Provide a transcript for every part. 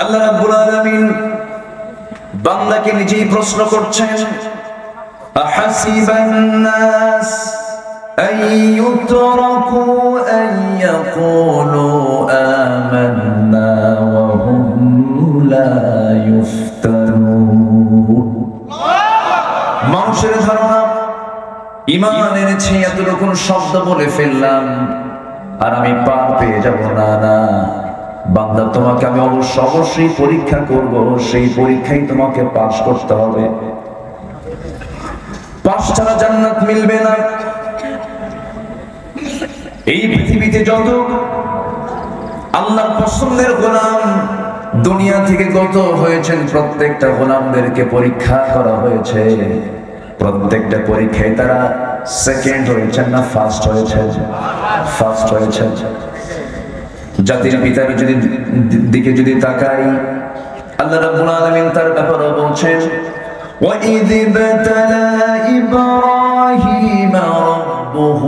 আল্লাহ রাব্বুল আলামিন বান্দাকে নিজেই প্রশ্ন করছেন আহাসিবান নাস أن يتركوا أن يقولوا آمنا وهم لا يفتنون মানুষের ধারণা ইমান এনেছি এতটুকুন শব্দ বলে ফেললাম আর আমি পার পেয়ে যাব না না বান্দা, তোমাকে আমি অবশ্য অবশ্যই পরীক্ষা করব, সেই পরীক্ষায় তোমাকে পাশ করতে হবে। পাশ ছাড়া জান্নাত মিলবে না। এই পৃথিবীতে যত আল্লাহর পছন্দের গোলাম দুনিয়া থেকে গত হয়েছেন, প্রত্যেকটা গোলামদেরকে পরীক্ষা করা হয়েছে। প্রত্যেকটা পরীক্ষায় তারা সেকেন্ড হয়েছেন না ফার্স্ট হয়েছে ফার্স্ট হয়েছে জাতির পিতার যদি দিকে যদি তাকাই আল্লাহ রাব্বুল আলামিন তার ব্যাপারে বলছেন وَإِذِ ابْتَلَى إِبْرَاهِيمَ رَبُّهُ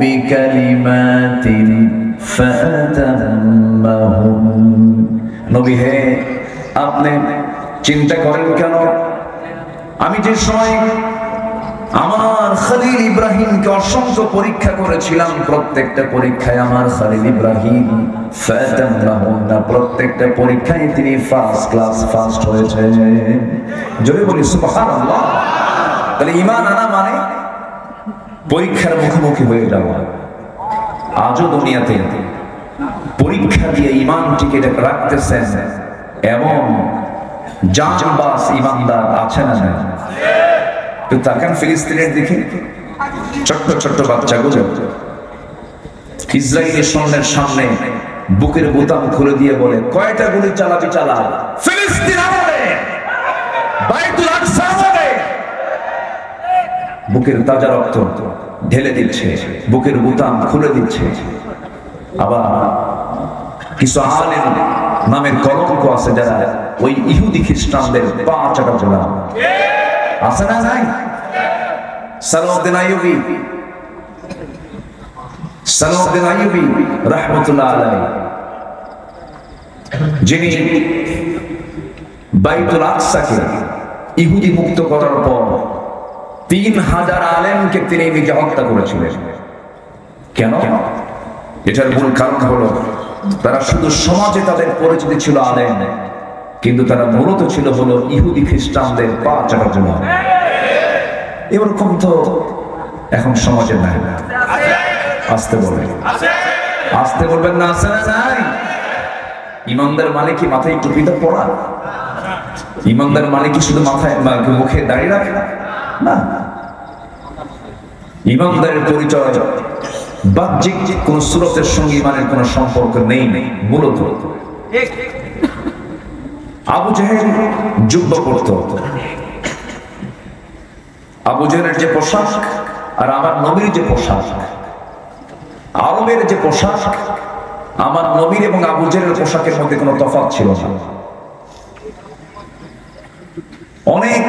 بِكَلِمَاتٍ فَأَتَمَّهُنَّ নবী হে আপনি চিন্তা করেন কেন আমি যে সময় আমার খালিল ইব্রাহিমকে অসংখ্য পরীক্ষা করেছিলাম। প্রত্যেকটা পরীক্ষায় আমার খালিল ইব্রাহিম প্রত্যেকটা পরীক্ষায় তিনি ফার্স্ট ক্লাস ফার্স্ট হয়েছে। যদি বলি তাহলে ঈমান আনা মানে পরীক্ষার মুখোমুখি হয়ে যাওয়া। আজও দুনিয়াতে পরীক্ষা দিয়ে ঈমান টিকে রাখতেছেন। এমন জানবাস ঈমানদার আছে না তো তাকান ফিলিস্তিনের দিকে। ছোট্ট ছোট্ট বাচ্চাগুলো। ইসরায়েলের সৈন্যের সামনে বুকের বোতাম খুলে দিয়ে বলে, কয়টা গুলি চালাবি চালা? ফিলিস্তিন আমাদের বাইতুল আকসা আমাদের বুকের তাজা রক্ত ঢেলে দিচ্ছে, বুকের বোতাম খুলে দিচ্ছে। আবার কিছু আলেম নামের কলঙ্ক আছে যারা ওই ইহুদি খ্রিস্টানদের পা চাটা গোলাম আছে না সালাউদ্দিন আইয়ুবি। সালাউদ্দিন আইয়ুবি, রাহমাতুল্লাহ আলাইহি। যিনি বাইতুল আকসাকে ইহুদি মুক্ত করার পর তিন হাজার আলেমকে তিনি নিজে হত্যা করেছিলেন। কেন? এটার মূল কারণ হলো, তারা শুধু সমাজে তাদের পরিচিতি ছিল আলেম। কিন্তু তারা মূলত ছিল হলো ইহুদি খ্রিস্টানদের পা চাটার জন্য। এরকম তো এখন সমাজে নাই। আসতে বলবেন। আসতে বলবেন না না নাই ইমানদার মানে কি মাথায় টুপিটা পড়া। ইমানদার মানে কি শুধু মাথায় মুখে দাঁড়িয়ে রাখে না। ইমানদারের পরিচয়, বাহ্যিক কোন সুরতের সঙ্গে ইমানের কোন সম্পর্ক নেই, মূলত। আবু জাহেল যুদ্ধ করত। আবু জাহেলের যে পোশাক আর আমার নবীর যে পোশাক আরবের যে পোশাক আমার নবীর এবং আবু জাহেলের পোশাকের মধ্যে কোনো তফাৎ ছিল না। অনেক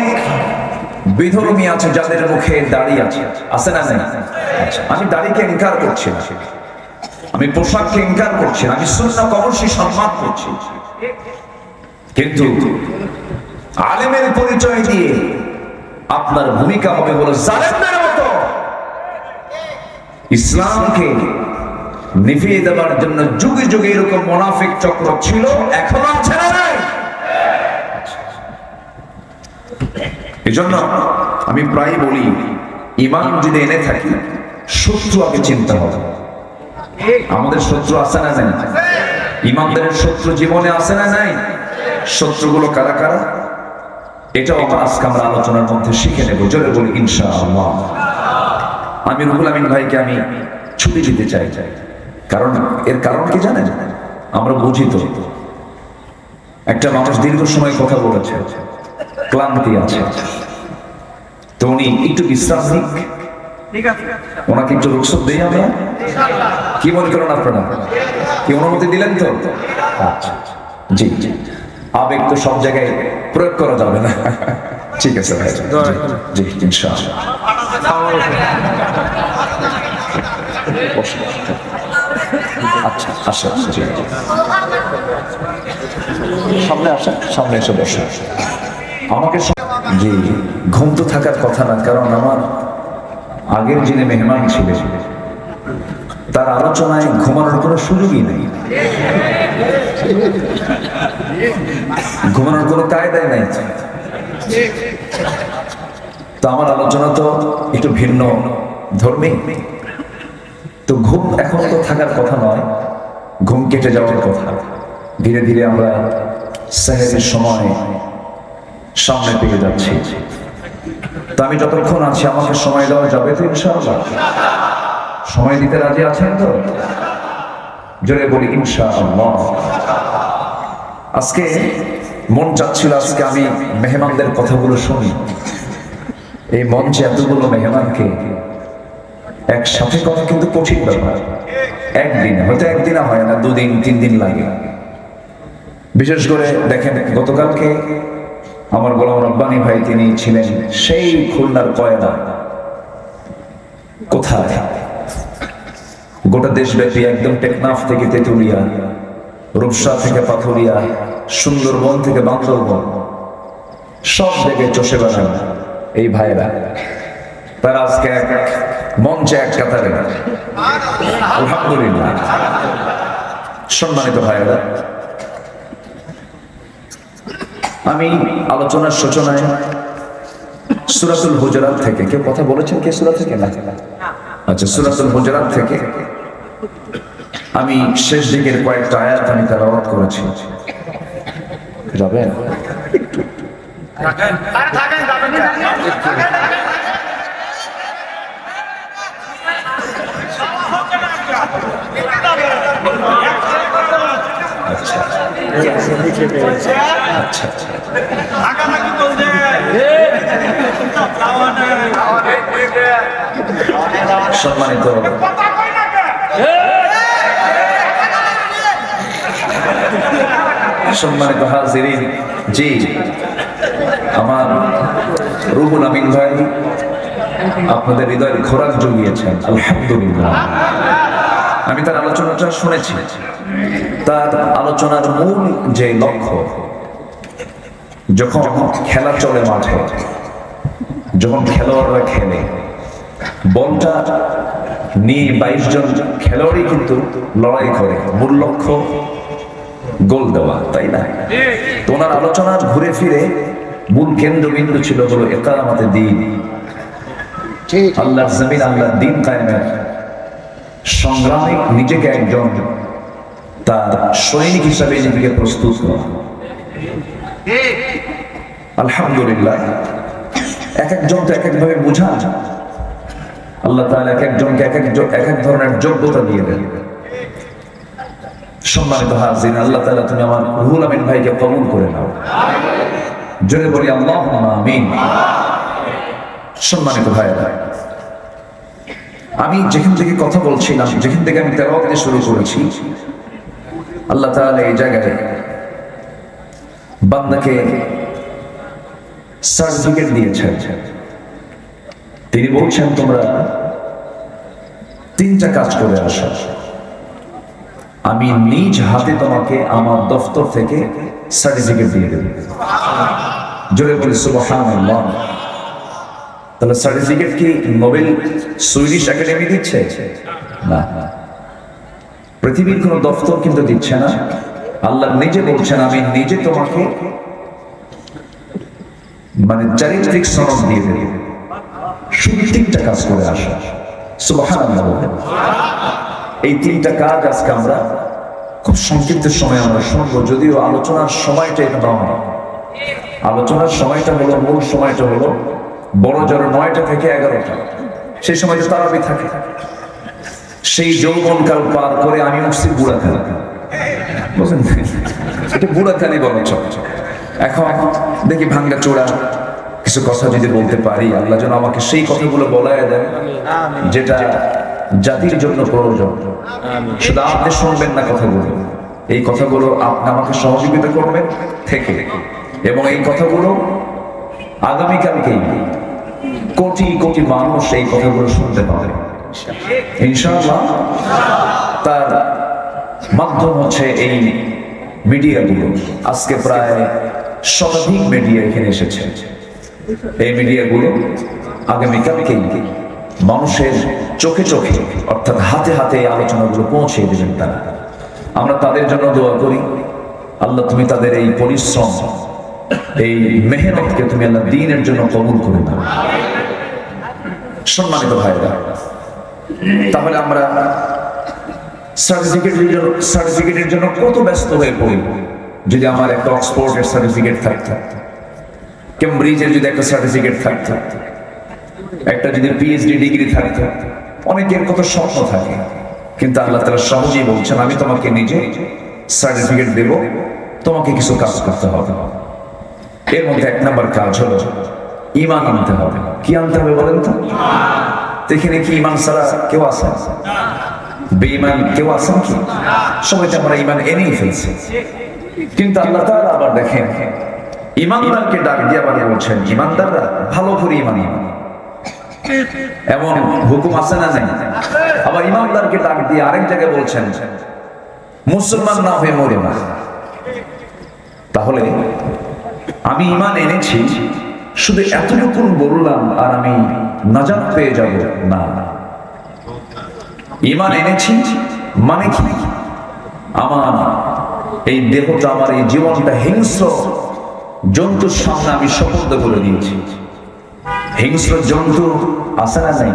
বিধর্মী আছে যাদের মুখে দাড়ি আছে। আছে না নাই? আচ্ছা, আমি দাড়িকে ইনকার করছি আমি পোশাককে ইনকার করছি আমি সুন্নাত অবশ্যই সম্মান করছি। কিন্তু আলেমের পরিচয় দিয়ে আপনার ভূমিকা হবে হলো জালেমদের মতো। ইসলামকে নিভিয়ে দেওয়ার জন্য যুগে যুগে এরকম মোনাফিক চক্র ছিল, এখনও আছে না এজন্য আমি প্রায় বলি, ইমান যদি এনে থাকি, শত্রু আগে চিন্তা হবে। আমাদের শত্রু আছে না নাই? ইমানদারের শত্রু জীবনে আছে না নাই? শত্রুগুলো কারা কারা? এটাও আমরা আজকে আমরা আলোচনার মধ্যে শিখে নেব, জোরে বলি ইনশাআল্লাহ। আমি রুহুল আমিন ভাইকে আমি ছুটি দিতে চাই। কারণ, এর কারণ কি জানেন? আমরা বুঝি তো। একটা মানুষ দীর্ঘ সময় কথা বলেছে, ক্লান্তি আছে। তো উনি একটু বিশ্রাম নিক। ওনাকে একটু রুখসত দেই আমরা। কি মনে করেন আপনারা? কি অনুমতি দিলেন তো? আচ্ছা জি জি। আবেগ তো সব জায়গায় প্রয়োগ করা যাবে না। ঠিক আছে ভাই। জি ইনশাআল্লাহ। আচ্ছা জি জি। সামনে আসেন সামনে এসে বসে। আমাকে জি ঘুম তো থাকার কথা না কারণ আমার আগের যিনি মেহমান ছিলেন তার আলোচনায় ঘুমানোর কোনো সুযোগই নেই। ঘুমানোর কোনো কায়দায় নাই। তো আমার আলোচনা তো একটু ভিন্ন। ধর্মী? তো ঘুম এখন তো থাকার কথা নয়, ঘুম কেটে যাওয়ার কথা। ধীরে ধীরে আমরা সাহেবের সময় সামনে পেয়ে যাচ্ছি। তো আমি যতক্ষণ আছি, আমাকে সময় দেওয়া যাবে তো ইনশাআল্লাহ। সময় দিতে রাজি আছেন তো? জোরে বলি, ইনশাআল্লাহ। আজকে মন চাচ্ছিল আজকে আমি মেহমানদের কথাগুলো শুনি। এই মঞ্চে এতগুলো মেহমানকে একসাথে করা কিন্তু কঠিন ব্যাপার। একদিন, হয়তো একদিনে হয় না, দুদিন তিন দিন লাগে। বিশেষ করে দেখেন, গতকালকে আমার গোলাম রব্বানি ভাই তিনি ছিলেন সেই খুলনার কয়দা কোথায়? গোটা দেশব্যাপী একদম টেকনাফ থেকে তেতুলিয়া, রূপসা থেকে পাথরিয়া, সুন্দরবন থেকে বান্দরবন, সব জায়গায় চষে বেড়ান এই ভাইরা তারা আজকে এক মঞ্চে এক কাতারে। আলহামদুলিল্লাহ। সম্মানিত ভাইরা আমি আলোচনার সূচনায় সুরাতুল হুজরাত থেকে, কেউ কথা বলেছেন কে সুরা থেকে? না। আচ্ছা সুরাতুল হুজরাত থেকে আমি শেষ দিকের কয়েকটা আয়াত আমি তেলাওয়াত করেছি। যাবেন? আচ্ছা। আচ্ছা। আচ্ছা সম্মানিত সম্মানিত হাজিরিন, জি আমার রুহুল আমিন ভাই আপনাদের হৃদয়ের খোরাক জুগিয়েছেন, আলহামদুলিল্লাহ। আমি তার আলোচনাটা শুনেছি। তার আলোচনার মূল যে লক্ষ্য, যখন খেলা চলে মাঠে, যখন খেলোয়াড়রা খেলে, বলটা নিয়ে বাইশ জন খেলোয়াড়ই কিন্তু লড়াই করে। মূল লক্ষ্য গোল দেওয়া তাই না? তো ওনার আলোচনার ঘুরে ফিরে মূল কেন্দ্রবিন্দু ছিল হলো একামাতে দিন। আল্লাহর জমিন আল্লাহর দিন কায়েমের সংগ্রামে নিজেকে একজন তার সৈনিক হিসাবে নিজেকে প্রস্তুত করা। আলহামদুলিল্লাহ। এক একজন তো এক একভাবে বোঝান। আল্লাহ তাআলা এক একজনকে এক এক এক এক ধরনের যোগ্যতা দিয়ে দেন। সম্মানিত হাজির আল্লাহ তাআলা তুমি আমার রুহুল আমিন ভাইকে কবুল করে নাও। জোরে বলি আল্লাহ আমিন। সম্মানিত ভাইরা আমি যেখান থেকে কথা বলছিলাম, যেখান থেকে আমি তেলাওয়াত দিতে শুরু করেছি, আল্লাহ তাআলা এই জায়গায় বান্দাকে সার্টিফিকেট দিয়েছেন। তিনি বলছেন, তোমরা তিনটা কাজ করে আসো। আমি নিজ হাতে তোমাকে আমার দফতর থেকে সার্টিফিকেট দিয়ে দেব। জোরে বলি, সুবহানাল্লাহ। তাহলে সার্টিফিকেট কি নোবেল সুইডিশ একাডেমি দিচ্ছে? না। পৃথিবীর কোনো দফতর কিন্তু দিচ্ছে না। আল্লাহ নিজে বলছেন, আমি নিজে তোমাকে মানে চারিত্রিক সনদ দিয়ে দেব। তিনটা কাজ করে আসা। এই তিনটা কাজ আজকে আমরা খুব সংক্ষিপ্ত সময় আমরা শুনব, যদিও আলোচনার সময়টা এটা নয় আলোচনার সময়টা হলো, মূল সময়টা হলো বড় জড় নয়টা থেকে এগারোটা। সেই সময় তো তারাবি থাকে। সেই যৌবনকাল পার করে আমি উঠছি বুড়াখালি। বুঝলেন? এটা বুড়াখালি বলা চলে এখন দেখি ভাঙ্গা চোরা কিছু কথা যদি বলতে পারি আল্লাহ যেন আমাকে সেই কথাগুলো বলায় দেন যেটা জাতির জন্য প্রয়োজন। শুধু আপনি শুনবেন না কথাগুলো। এই কথাগুলো আপনি আমাকে সহযোগিতা করবেন থেকে। এবং এই কথাগুলো আগামীকালকেই কোটি কোটি মানুষ এই কথাগুলো শুনতে পাবে। ইনশাআল্লাহ তার মাধ্যম হচ্ছে এই মিডিয়াগুলো। আজকে প্রায় শতাধিক মিডিয়া এখানে এসেছে। এই মিডিয়াগুলো আগামীকালকেই মানুষের চোখে চোখে, অর্থাৎ হাতে হাতে এই আলোচনাগুলো পৌঁছে দেবেন তারা। আমরা তাদের জন্য দোয়া করি। আল্লাহ, তুমি তাদের এই পরিশ্রম, এই মেহনতকে তুমি আল্লাহ দিনের জন্য কবুল করে দাও সম্মানিত ভাইরা তাহলে আমরা সার্টিফিকেটের জন্য সার্টিফিকেটের জন্য কত ব্যস্ত হয়ে পড়ি? যদি আমার একটা অক্সফোর্ডের সার্টিফিকেট থাকতো। কেমব্রিজের যদি একটা সার্টিফিকেট থাকতো, একটা যদি পিএইচডি ডিগ্রি থাকতো, অনেকের কত স্বপ্ন থাকে, কিন্তু আল্লাহ তালা সহজেই বলছেন, আমি তোমাকে নিজে সার্টিফিকেট দেব, তোমাকে কিছু কাজ করতে হবে। এর মধ্যে এক নাম্বার কাজ হলো ইমান আনতে হবে। কি আনতে হবে বলেন তো? এখানে কি ইমান ছাড়া কেউ আছে? বেঈমান কেউ আছেন কি সবাই তো আমরা ইমান এনেই ফেলছি। কিন্তু আল্লাহ তাআলা আবার দেখেন ইমানদারকে ডাক দিয়ে আবার বলছেন ইমানদাররা ভালো করে ইমান ইমান এমন হুকুম আছে না নেই? আবার ইমানদারকে ডাক দিয়ে আরেক জায়গায় বলছেন, মুসলমান না হয়ে মরে না তাহলে আমি ইমান এনেছি, শুধু এতটুকু বললাম আর আমি নাজাত পেয়ে যাব না। ইমান এনেছি মানে কি? আমার এই দেহটা, আমার এই জীবনটা হিংস্র জন্তুর সামনে আমি শপথ করে দিয়েছি। হিংস্র জন্তু আছে না নাই?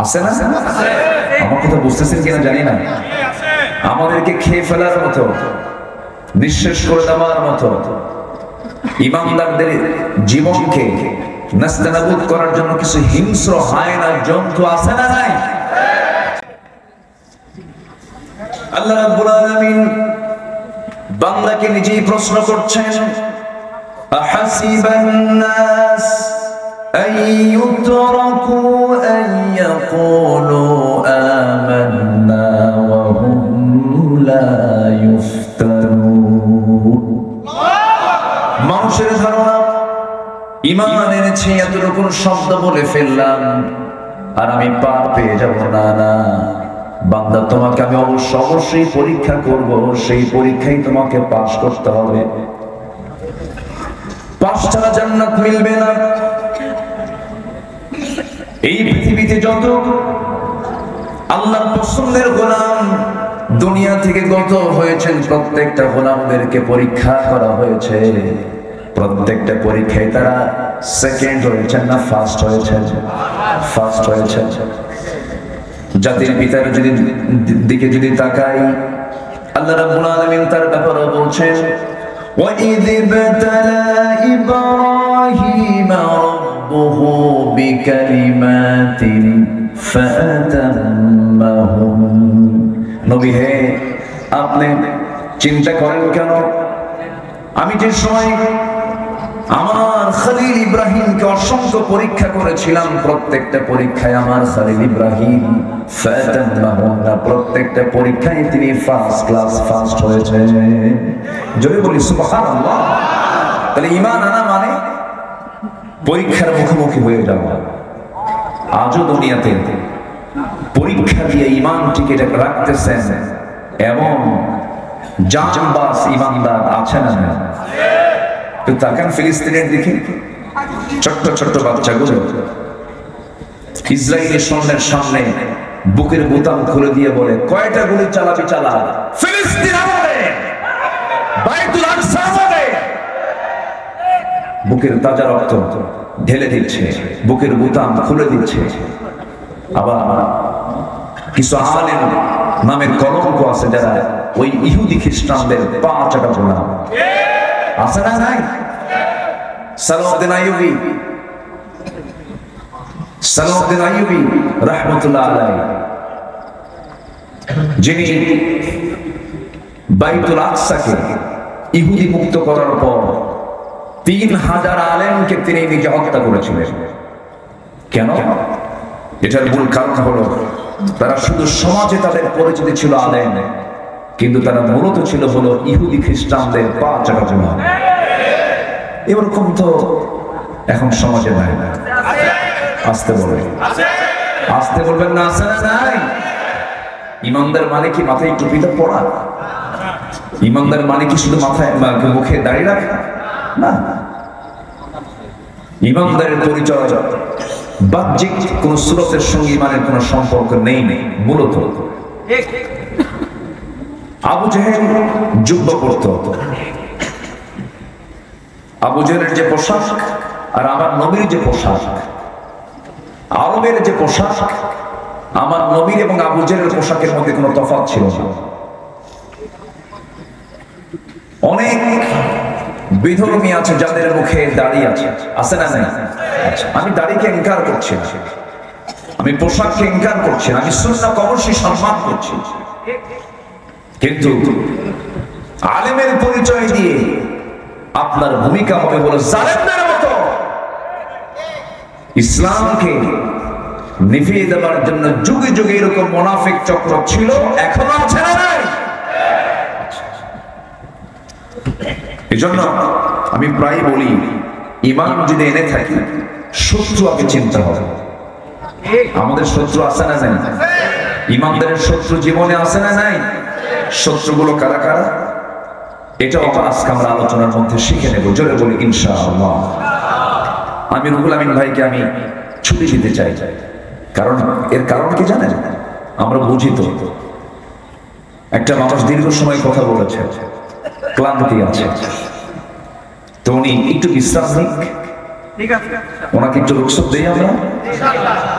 আছে না? আমার কথা বুঝতেছেন কিনা জানি না। আমাদেরকে খেয়ে ফেলার মতো, নিঃশেষ করে দেওয়ার মতো, ইমানদারদের জীবনকে নাস্তানাবুদ করার জন্য কিছু হিংস্র হায়না জন্তু আছে না নাই? আল্লাহ রাব্বুল আলামিন বান্দাকে নিজেই প্রশ্ন করছেন, আহাসিবান নাস আইয়ুতরাকু আইয়াকুলু আমান্না ওয়া হুম লা ইফতারুন. মানুষের ধারণা, ইমান এনেছে এতটুকু শব্দ বলে ফেললাম, আর আমি পার পেয়ে যাব। না না। বান্দা, তোমাকে আমি অবশ্য অবশ্যই পরীক্ষা করব, সেই পরীক্ষায় তোমাকে পাশ করতে হবে। পাশ ছাড়া জান্নাত মিলবে না। এই পৃথিবীতে যত আল্লাহর পছন্দের গোলাম দুনিয়া থেকে গত হয়েছেন, প্রত্যেকটা গোলামদেরকে পরীক্ষা করা হয়েছে। প্রত্যেকটা পরীক্ষায় তারা সেকেন্ড হয়েছেন না ফার্স্ট হয়েছেন? ফার্স্ট হয়েছে জাতির পিতার যদি দিকে যদি তাকাই আল্লাহ রাব্বুল আলামিন তার ব্যাপারে বলছেন وَإِذِ ابْتَلَى إِبْرَاهِيمَ رَبُّهُ بِكَلِمَاتٍ فَأَتَمَّهُنَّ নবী হে আপনি চিন্তা করেন কেন আমি যে সময় আমার খালিল ইব্রাহিমকে অসংখ্য পরীক্ষা করেছিলাম। প্রত্যেকটা পরীক্ষায় আমার খালিল ইব্রাহিম। প্রত্যেকটা পরীক্ষায় তিনি ফার্স্ট ক্লাস ফার্স্ট হয়েছে। যদি বলি তাহলে ইমান আনা মানে পরীক্ষার মুখোমুখি হয়ে যাওয়া। আজও দুনিয়াতে পরীক্ষা দিয়ে ইমান টিকে রাখতেছেন। এমন জানবাস ইমানদার আছে না? তো তাকান ফিলিস্তিনের দিকে। ছোট্ট ছোট্ট বাচ্চাগুলো সামনে বুকের বোতাম খুলে দিয়ে বলে, কয়টা গুলি চালাবি চালা? ফিলিস্তিন বুকের তাজা রক্ত ঢেলে দিচ্ছে, বুকের বোতাম খুলে দিচ্ছে। আবার কিছু আলেম নামের কলঙ্ক আছে যারা ওই ইহুদি খ্রিস্টানদের পা চাটা আছে না নাই? সালাউদ্দিন সালাউদ্দিন আলাইহি। যিনি বাইতুল আকসাকে ইহুদি মুক্ত করার পর তিন হাজার আলেমকে তিনি নিজে হত্যা করেছিলেন। কেন? এটার মূল কারণ হলো, তারা শুধু সমাজে তাদের পরিচিতি ছিল আলেম। কিন্তু তারা মূলত ছিল হলো ইহুদি খ্রিস্টানদের পা চাটা জমা এরকম তো এখন সমাজে নাই আসতে বলবে আসতে বলবেন না না নাই ইমানদার মানে কি মাথায় টুপিটা পড়া ইমানদার মানে কি শুধু মাথায় মুখে দাঁড়িয়ে রাখা না ইমানদারের পরিচয় বাহ্যিক কোন সুরতের সঙ্গে ইমানের কোন সম্পর্ক নেই নেই মূলত আবু জেহেল যুদ্ধ করত। আবু জেহেলের যে পোশাক আর আমার নবীর যে পোশাক, আরবের যে পোশাক, আমার নবীর এবং আবু জেহেলের পোশাকের মধ্যে কোনো তফাৎ ছিল না। অনেক বিধর্মী আছে যাদের মুখে দাড়ি আছে। আছে না নাই? আমি দাড়িকে ইনকার করছি আমি পোশাককে ইনকার করছি আমি সুন্নাত অবশ্যই সম্মান করছি কিন্তু আলেমের পরিচয় দিয়ে আপনার ভূমিকা হবে বলে জালেমদের মতো। ইসলামকে নিভিয়ে দেওয়ার জন্য যুগে যুগে এরকম মোনাফিক চক্র ছিল, এখনও আছে না এজন্য আমি প্রায় বলি, ইমান যদি এনে থাকি, শত্রু আগে চিন্তা হবে। আমাদের শত্রু আছে না নাই? ইমানদারের শত্রু জীবনে আছে না নাই? শত্রুগুলো কারা কারা? এটাও আজকে আমরা আলোচনার মধ্যে শিখে নেব। জোরে বলি ইনশাআল্লাহ। আমি রুহুল আমিন ভাইকে আমি ছুটি দিতে চাই। কারণ এর কারণ কি জানেন? আমরা বুঝি তো। একটা মানুষ দীর্ঘ সময় কথা বলেছে। ক্লান্তি আছে। তো উনি একটু বিশ্রাম নিক। ওনাকে একটু রুখসত দিই আমরা।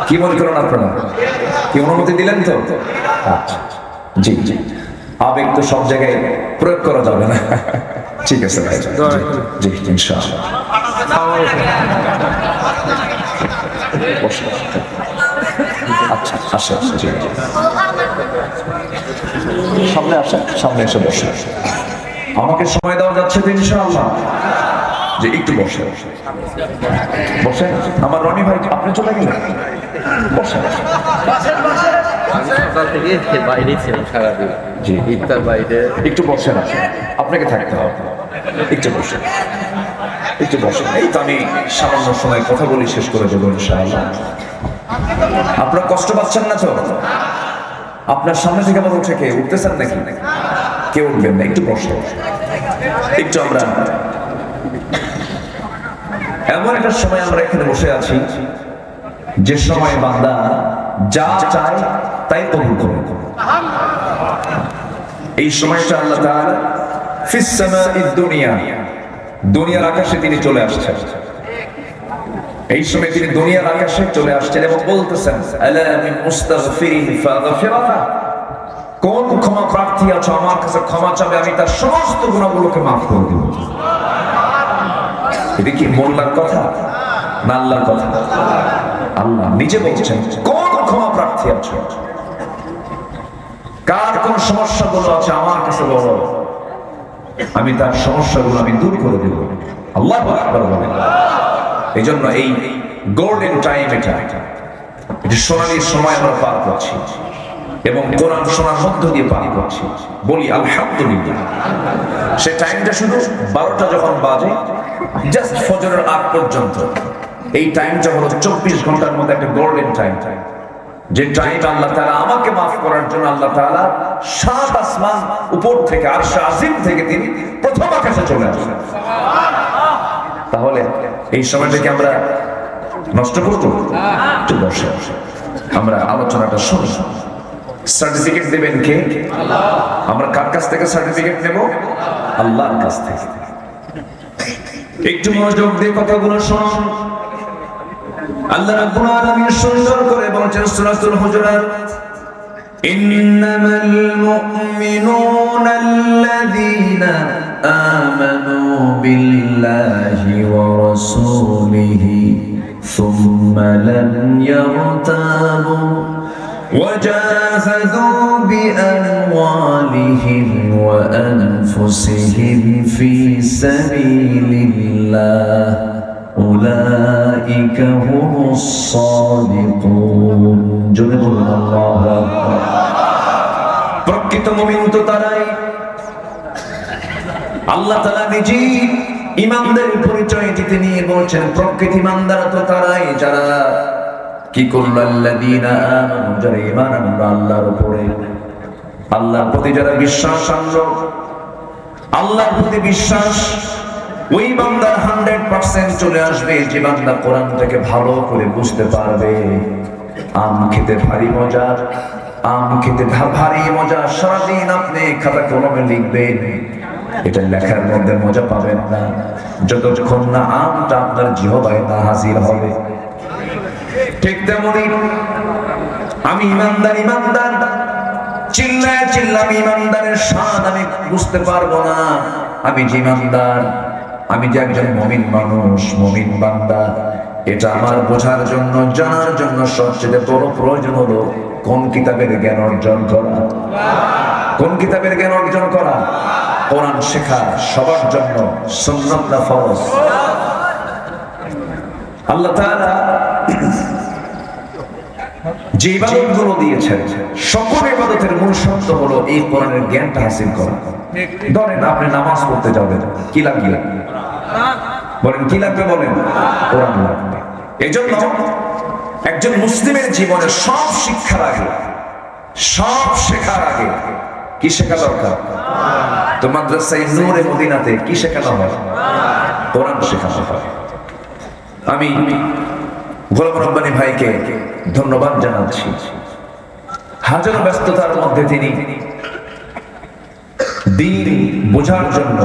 কি মনে করেন আপনারা? কি অনুমতি দিলেন তো? আচ্ছা। জি জি। আবেগ তো সব জায়গায় প্রয়োগ করা যাবে না। ঠিক আছে ভাই জি ইনশাআল্লাহ। বসো। আচ্ছা আসে জি। সামনে আসে সামনে এসে বসে। আমাকে সময় দেওয়া যাচ্ছে তো ইনশাআল্লাহ। যে একটু বসে। বসে আমার রনি ভাই আপনি চলে গেলেন? বসে আমি সকাল থেকে বাইরে ছিলাম সারাদিন। জি। ইফতার বাইরে। একটু বসে না আপনাকে থাকতে হবে। একটু বসে একটু বসে এই তো আমি সামান্য সময় কথা বলি শেষ করে দেবো ইনশাআল্লাহ। আপনারা কষ্ট পাচ্ছেন না তো? আপনার সামনে থেকে আবার উঠে কে? উঠতেছেন নাকি? কেউ উঠবেন না? একটু বসে একটু আমরা এমন একটা সময় আমরা এখানে বসে আছি যে সময় বান্দা যা চায় তাই কবুল করে। এই সময়টা আল্লাহ দুনিয়ার আকাশে তিনি চলে আসছেন। এই সময় তিনি দুনিয়ার আকাশে চলে আসছেন এবং বলতেছেন কোন ক্ষমা প্রার্থী আছো, আমার কাছে ক্ষমা চাবে, আমি তার সমস্ত গুণাগুলোকে মাফ করে দেব। এটা কি মোল্লার কথা না আল্লাহর কথা? আল্লাহ নিজে বলছেন, কোন ক্ষমা প্রার্থী আছো? কার কোন সমস্যাগুলো আছে আমার কাছে বলো। আমি তার সমস্যাগুলো আমি দূর করে দেব। আল্লাহ এই জন্য এই গোল্ডেন টাইম এটা এটি সোনালি সময় আমরা পার করছি এবং কোরআন শোনার মধ্য দিয়ে পার করছি। বলি, আলহামদুলিল্লাহ। সে টাইমটা শুধু বারোটা যখন বাজে জাস্ট ফজরের আগ পর্যন্ত। এই টাইমটা হলো চব্বিশ ঘণ্টার মধ্যে একটা গোল্ডেন টাইম যে টাইম আল্লাহ তাআলা আমাকে মাফ করার জন্য আল্লাহ তাআলা সাত আসমান উপর থেকে আর আজিম থেকে তিনি প্রথম আকাশে চলে আসেন। তাহলে এই সময়টাকে আমরা নষ্ট করব? একটু বসে। আমরা আলোচনাটা শুনি। সার্টিফিকেট দেবেন কে? আমরা কার কাছ থেকে সার্টিফিকেট নেব? আল্লাহর কাছ থেকে। একটু মনোযোগ দিয়ে কথাগুলো শুনুন। আল্লাহ রাব্বুল আলামিন সুন্দর করে বলেছেন সূরাতুল হুজুরাত إنما المؤمنون الذين آمنوا بالله ورسوله ثم لم يرتابوا وجاهدوا بأموالهم وأنفسهم في سبيل الله أولئك هم الصادقون جنب الله أكبر প্রকৃত মুমিন তো তারাই আল্লাহ তাআলা নিজেই ইমানদের পরিচয় দিতে নিয়ে বলছেন প্রকৃত ইমানদার তো তারাই যারা কি করলো আল্লাযীনা আমানু যারা ঈমান আনলো আল্লাহর উপরে আল্লাহর প্রতি যারা বিশ্বাস আনলো আল্লাহর প্রতি বিশ্বাস ওই বান্দার হান্ড্রেড পার্সেন্ট চলে আসবে, যে বান্দা কোরআনটাকে ভালো করে বুঝতে পারবে। আম খেতে ভারী মজার আম খেতে ভারী মজা। সারাদিন আপনি খাতা কলমে লিখবেন, এটা লেখার মধ্যে মজা পাবেন না। যতক্ষণ না আমটা আপনার জিহবায় না হাজির হবে। ঠিক তেমনি আমি ইমানদার ইমানদার। চিল্লায় চিল্লাম, ইমানদারের স্বাদ আমি বুঝতে পারব না। আমি যে ইমানদার আমি যে একজন মমিন মানুষ, মমিন বান্দা, এটা আমার বোঝার জন্য, জানার জন্য সবচেয়ে বড় প্রয়োজন হলো কোন কিতাবের জ্ঞান অর্জন করা। কোন কিতাবের জ্ঞান অর্জন করা? কোরআন শেখা সবার জন্য ফরজ? আল্লাহ তাআলা যে ইবাদতগুলো দিয়েছেন, সকল ইবাদতের মূল শব্দ হলো এই কোরআনের জ্ঞানটা হাসিল করা। ধরেন আপনি নামাজ পড়তে যাবেন, কি লাগবে? বলেন, কি লাগবে বলেন? কোরআন লাগবে। এই একজন মুসলিমের জীবনে সব শিক্ষার আগে, সব শেখার আগে কি শেখা দরকার? তো মাদ্রাসায় নূরে মদিনাতে কি শেখানো হয়? কোরআন শেখানো হয়। আমি গোলাম রব্বানি ভাইকে ধন্যবাদ জানাচ্ছি। হাজারো ব্যস্ততার মধ্যে তিনি দিন বোঝার জন্য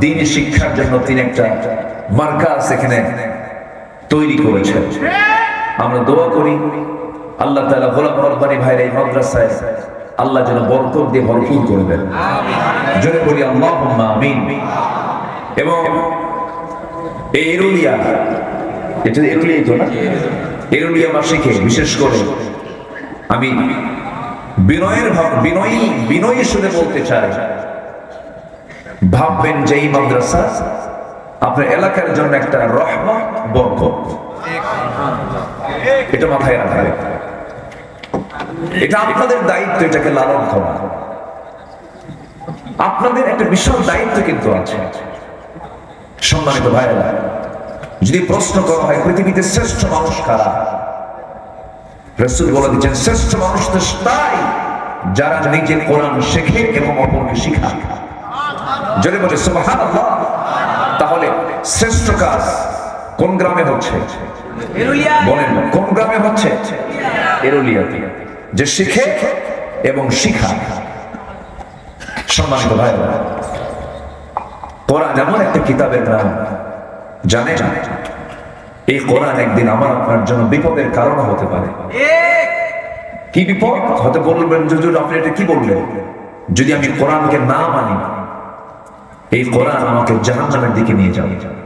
দিন শিক্ষার জন্য তিনি একটা এখানে তৈরি করেছেন। আমরা দোয়া করি আল্লাহ তাআলা গোলাম রব্বানি ভাইয়ের এই মাদ্রাসায় আল্লাহ যেন বরকত দিয়ে ভরপুর করবেন জোরে বলি আল্লাহুম্মা আমিন। এবং এই এরুলিয়া এটা এরুলিয়াই তো না? এরুলিয়া মাসিকে বিশেষ করে আমি বিনয়ের ভাব বিনয়ী বিনয়ী শুনে বলতে চাই। ভাববেন যে এই মাদ্রাসা আপনার এলাকার জন্য একটা রহমত, বরকত। এটা মাথায় রাখবে এটা আপনাদের দায়িত্ব, এটাকে লালন করা। আপনাদের একটা বিশাল দায়িত্ব কিন্তু আছে। সম্মানিত ভাইরা যদি প্রশ্ন করা হয়, পৃথিবীতে শ্রেষ্ঠ মানুষ কারা? রসুল বলে দিচ্ছেন, শ্রেষ্ঠ মানুষ তো তাই যারা নিজে কোরআন শেখে এবং অপরকে শিখায়। যদি বলে সুবহানাল্লাহ তাহলে শ্রেষ্ঠ কাজ কোন গ্রামে হচ্ছে? বলেন কোন গ্রামে হচ্ছে? এরুলিয়াতে। যে শিখে এবং শিখায় সম্মানিত ভাই কোরআন এমন একটা কিতাবের নাম জানে এই কোরআন একদিন আমার আপনার জন্য বিপদের কারণ হতে পারে। কি বিপদ? হতে বলবেন জুজুর আপনি এটা কি বললেন? যদি আমি কোরআনকে না মানি এই কোরআন আমাকে জাহান্নামের দিকে নিয়ে যাবে।